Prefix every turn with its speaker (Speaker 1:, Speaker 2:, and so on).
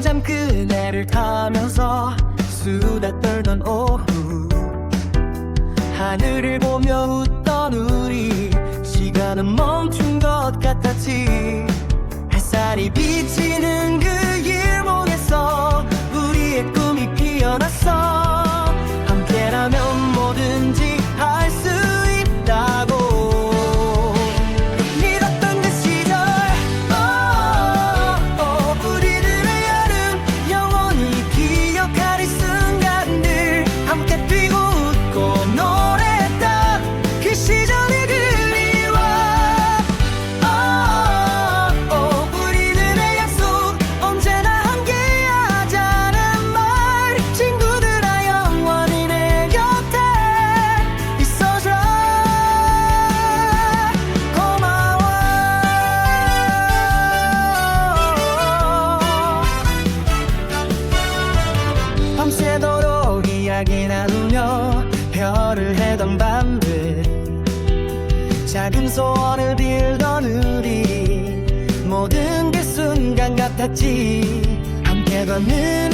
Speaker 1: 한참 그네를 타면서 수다 떨던 오후. 하늘을 보며 웃던 우리 시간은 멈춘 것 같았지. 햇살이 비치는 그 이야기 나누며 별을 해던 밤들 작은 소원을 빌던 우리 모든 게 순간 같았지. 함께 걷는